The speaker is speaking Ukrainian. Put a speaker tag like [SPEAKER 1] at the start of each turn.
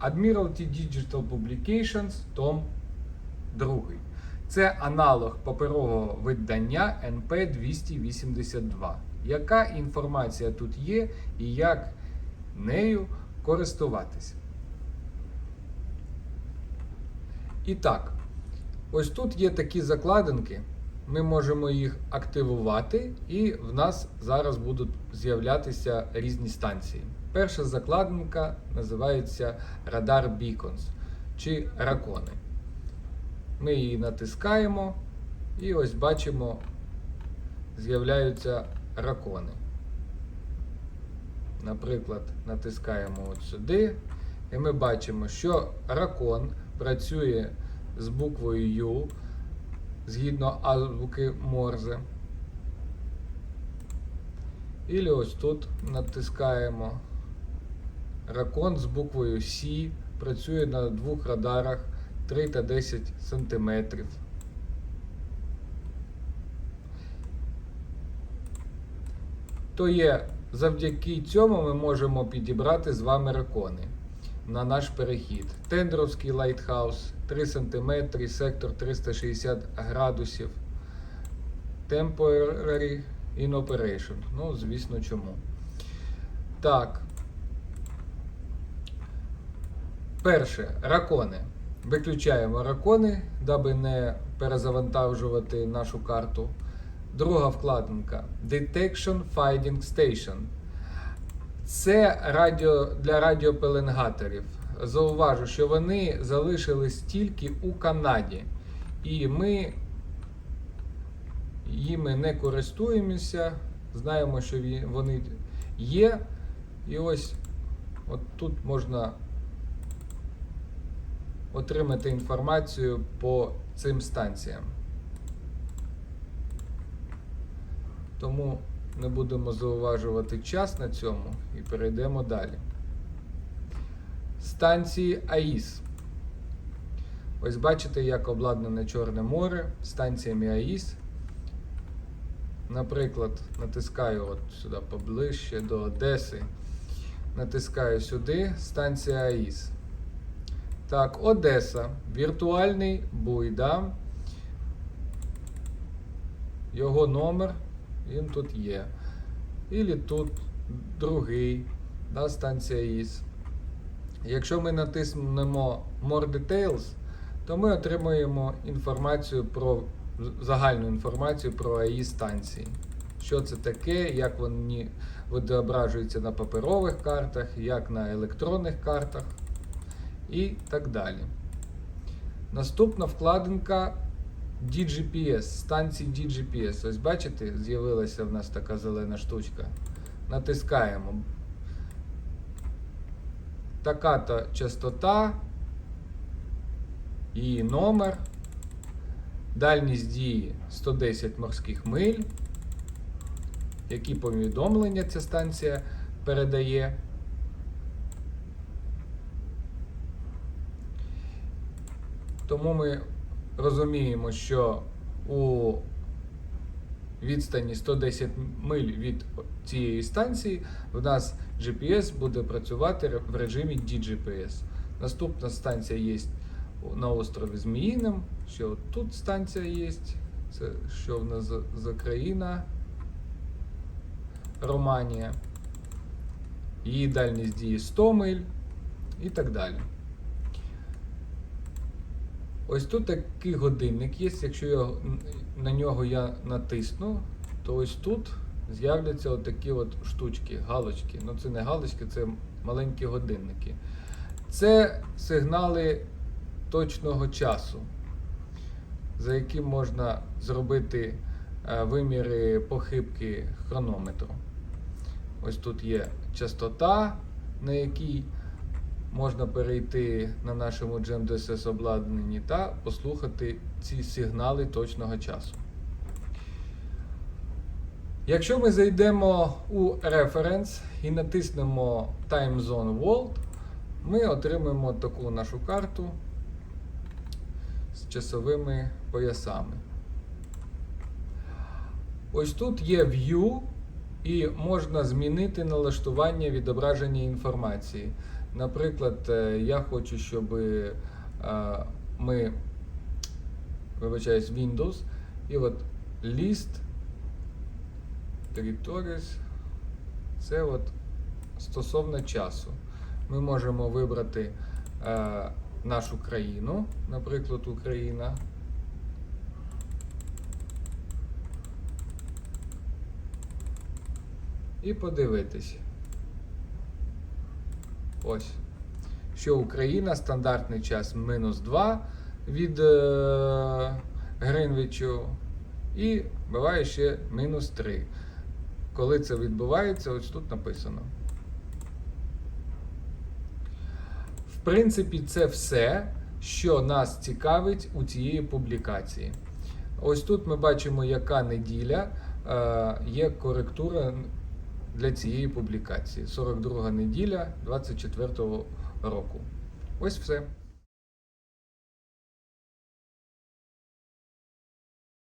[SPEAKER 1] Admiralty Digital Publications, том 2. Це аналог паперового видання NP 282. Яка інформація тут є і як нею користуватися? І так, ось тут є такі закладинки. Ми можемо їх активувати, і в нас зараз будуть з'являтися різні станції. Перша закладинка називається Radar Beacons чи ракони. Ми її натискаємо, і ось бачимо, з'являються ракони. Наприклад, натискаємо от сюди, і ми бачимо, що ракон працює з буквою U згідно азбуки Морзе. І ось тут натискаємо ракон з буквою C працює на двох радарах 3 та 10 см. То є завдяки цьому ми можемо підібрати з вами ракони на наш перехід. Тендровський лайтхаус 3 см, сектор 360 градусів. Temporary in operation. Ну, звісно, чому. Так. Перше, ракони. Виключаємо ракони, даби не перезавантажувати нашу карту. Друга вкладинка Detection Finding Station. Це радіо для радіопеленгаторів. Зауважу, що вони залишились тільки у Канаді. І ми їми не користуємося. Знаємо, що вони є. І ось от тут можна отримати інформацію по цим станціям. Тому не будемо зауважувати час на цьому і перейдемо далі. Станції АІС. Ось бачите, як обладнане Чорне море станціями АІС. Наприклад, натискаю от сюди поближче до Одеси. Натискаю сюди станція АІС. Так, Одеса. Віртуальний буй? Його номер, він тут є. Ілі тут другий, да, станція ІС. Якщо ми натиснемо More Details, то ми отримуємо інформацію про загальну інформацію про АІ станції. Що це таке, як вони відображуються на паперових картах, як на електронних картах і так далі. Наступна вкладинка DGPS, станції DGPS. Ось бачите, з'явилася в нас така зелена штучка. Натискаємо. Така-то частота, її номер, дальність дії 110 морських миль, які повідомлення ця станція передає. Тому ми розуміємо, що у відстані 110 миль від цієї станції в нас GPS буде працювати в режимі DGPS. Наступна станція є на острові Зміїним. Ще от тут станція є. Це що в нас за, країна? Романія. Її дальність дії 100 миль і так далі. Ось тут такий годинник є. Якщо я, на нього я натисну, то ось тут з'являться отакі от штучки, галочки. Ну це не галочки, це маленькі годинники. Це сигнали точного часу, за яким можна зробити е, виміри похибки хронометру. Ось тут є частота, на якій можна перейти на нашому GMDSS обладнанні та послухати ці сигнали точного часу. Якщо ми зайдемо у Reference і натиснемо Time Zone World, ми отримаємо таку нашу карту з часовими поясами. Ось тут є View і можна змінити налаштування відображення інформації. Наприклад, е, я хочу, щоб е, ми, вибачаюсь, Windows, і от list territories, це от стосовно часу. Ми можемо вибрати е, нашу країну, наприклад, Україна. І подивитись. Ось. Що Україна, стандартний час мінус 2 від е, Гринвічу. І буває ще мінус 3. Коли це відбувається, ось тут написано. В принципі, це все, що нас цікавить у цієї публікації. Ось тут ми бачимо, яка неділя е, є коректура для цієї публікації. 42 неділя 24 року. Ось все.